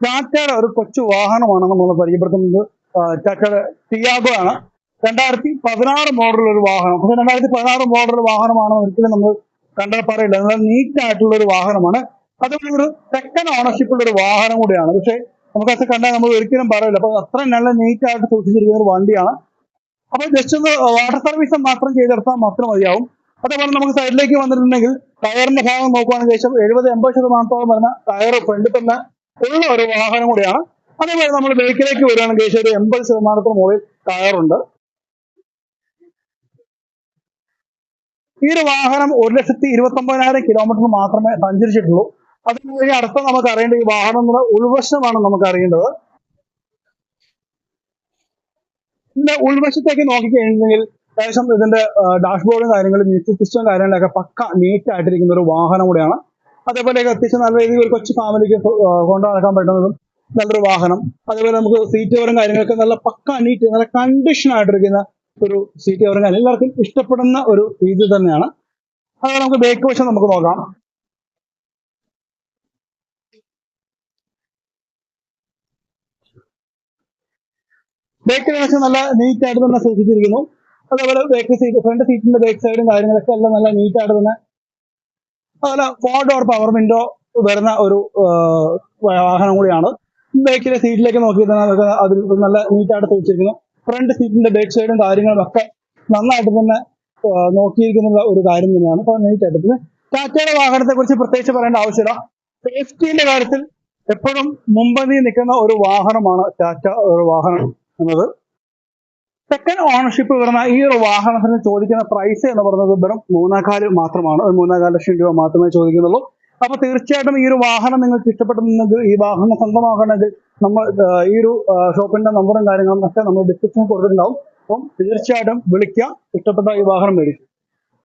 ടാറ്റയുടെ ഒരു കൊച്ചു വാഹനമാണ് നമ്മൾ പരിചയപ്പെടുത്തുന്നത്. ടാറ്റയുടെ ടിയാഗോ ആണ് രണ്ടായിരത്തി പതിനാറ് മോഡൽ ഒരു വാഹനം. പക്ഷെ രണ്ടായിരത്തി പതിനാറ് മോഡൽ വാഹനമാണ് ഒരിക്കലും നമ്മൾ കണ്ടാൽ പറയില്ല. നല്ല നീറ്റ് ആയിട്ടുള്ള ഒരു വാഹനമാണ്. അതുപോലെ ഒരു സെക്കൻഡ് ഓണർഷിപ്പ് ഉള്ള ഒരു വാഹനം കൂടിയാണ്. പക്ഷെ നമുക്കത് കണ്ടാൽ നമ്മൾ ഒരിക്കലും പറയില്ല. അപ്പൊ അത്ര നല്ല നീറ്റ് ആയിട്ട് സൂക്ഷിച്ചിരിക്കുന്ന ഒരു വണ്ടിയാണ്. അപ്പൊ ജസ്റ്റ് ഒന്ന് വാട്ടർ സർവീസ് മാത്രം ചെയ്തെടുത്താൽ മാത്രം മതിയാവും. അതേപോലെ നമുക്ക് സൈഡിലേക്ക് വന്നിട്ടുണ്ടെങ്കിൽ ടയറിന്റെ ഭാഗം നോക്കുകയാണെങ്കിൽ ശേഷം എഴുപത് എൺപത് ശതമാനത്തോളം വരുന്ന ടയർ ഫ്രണ്ടിൽ തന്നെ ഉള്ള ഒരു വാഹനം കൂടിയാണ്. അതേപോലെ നമ്മൾ ബേക്കിലേക്ക് വരികയാണെങ്കിൽ ഏകദേശം ഒരു എൺപത് ശതമാനത്തിന് മുകളിൽ ടയറുണ്ട്. ഈ ഒരു വാഹനം ഒരു ലക്ഷത്തി ഇരുപത്തി ഒമ്പതിനായിരം കിലോമീറ്റർ മാത്രമേ സഞ്ചരിച്ചിട്ടുള്ളൂ. അതിന് അടുത്ത നമുക്ക് അറിയേണ്ട ഈ വാഹനം എന്നുള്ള ഉൾവശമാണ് നമുക്ക് അറിയേണ്ടത്. ഇതിന്റെ ഉൾവശത്തേക്ക് നോക്കിക്കഴിഞ്ഞെങ്കിൽ ഏകദേശം ഇതിന്റെ ഡാഷ്ബോർഡും കാര്യങ്ങളും മ്യൂസിക് സിസ്റ്റം കാര്യങ്ങളൊക്കെ പക്ക നീറ്റ് ആയിട്ടിരിക്കുന്ന ഒരു വാഹനം കൂടെയാണ്. അതേപോലെ അത്യാവശ്യം നല്ല രീതിയിൽ ഒരു കൊച്ചു ഫാമിലിക്ക് കൊണ്ടു നടക്കാൻ പറ്റുന്നതും നല്ലൊരു വാഹനം. അതേപോലെ നമുക്ക് സീറ്റ് കവറും കാര്യങ്ങളൊക്കെ നല്ല പക്ക നീറ്റ് നല്ല കണ്ടീഷൻ ആയിട്ടിരിക്കുന്ന ഒരു സീറ്റ് കവറും കാര്യം എല്ലാവർക്കും ഇഷ്ടപ്പെടുന്ന ഒരു രീതി തന്നെയാണ്. അതുപോലെ നമുക്ക് ബേക്ക് വശം നമുക്ക് നോക്കാം. ബേക്കിൽ വശം നല്ല നീറ്റ് ആയിട്ട് തന്നെ സൂക്ഷിച്ചിരിക്കുന്നു. അതേപോലെ ബേക്ക് സീറ്റ് ഫ്രണ്ട് സീറ്റിന്റെ ബേക്ക് സൈഡും കാര്യങ്ങളൊക്കെ എല്ലാം നല്ല നീറ്റ് ആയിട്ട് തന്നെ അതുപോലെ ഫോർ ഡോർ പവർ വിൻഡോ വരുന്ന ഒരു വാഹനം കൂടിയാണ്. ബേക്കിലെ സീറ്റിലേക്ക് നോക്കി നമുക്ക് അതിൽ നല്ല നീറ്റായിട്ട് വെച്ചിരിക്കുന്നു ഫ്രണ്ട് സീറ്റിന്റെ ബേക്ക് സൈഡും കാര്യങ്ങളും ഒക്കെ നന്നായിട്ട് തന്നെ നോക്കിയിരിക്കുന്ന ഒരു കാര്യം തന്നെയാണ്. അപ്പൊ നീറ്റായിട്ട് ടാറ്റയുടെ വാഹനത്തെ കുറിച്ച് പ്രത്യേകിച്ച് പറയേണ്ട ആവശ്യമില്ല. സേഫ്റ്റിന്റെ കാര്യത്തിൽ എപ്പോഴും മുമ്പന്തി നിൽക്കുന്ന ഒരു വാഹനമാണ് ടാറ്റ ഒരു വാഹനം എന്നത്. സെക്കൻഡ് ഓണർഷിപ്പ് വരുന്ന ഈ ഒരു വാഹനത്തിന് ചോദിക്കുന്ന പ്രൈസ് എന്ന് പറയുന്നത് വെറും മൂന്നേകാൽ മാത്രമാണ്. ഒരു മൂന്നേകാൽ ലക്ഷം രൂപ മാത്രമേ ചോദിക്കുന്നുള്ളൂ. അപ്പൊ തീർച്ചയായിട്ടും ഈ ഒരു വാഹനം നിങ്ങൾക്ക് ഇഷ്ടപ്പെട്ടുണ്ടെങ്കിൽ ഈ വാഹനം സ്വന്തമാക്കണമെങ്കിൽ നമ്മൾ ഈ ഒരു ഷോപ്പിന്റെ നമ്പറും കാര്യങ്ങളും ഒക്കെ നമ്മൾ ഡിസ്ക്രിപ്ഷനിൽ കൊടുത്തിട്ടുണ്ടാവും. അപ്പം തീർച്ചയായിട്ടും വിളിക്കുക ഇഷ്ടപ്പെട്ട ഈ വാഹനം മേടിക്കും.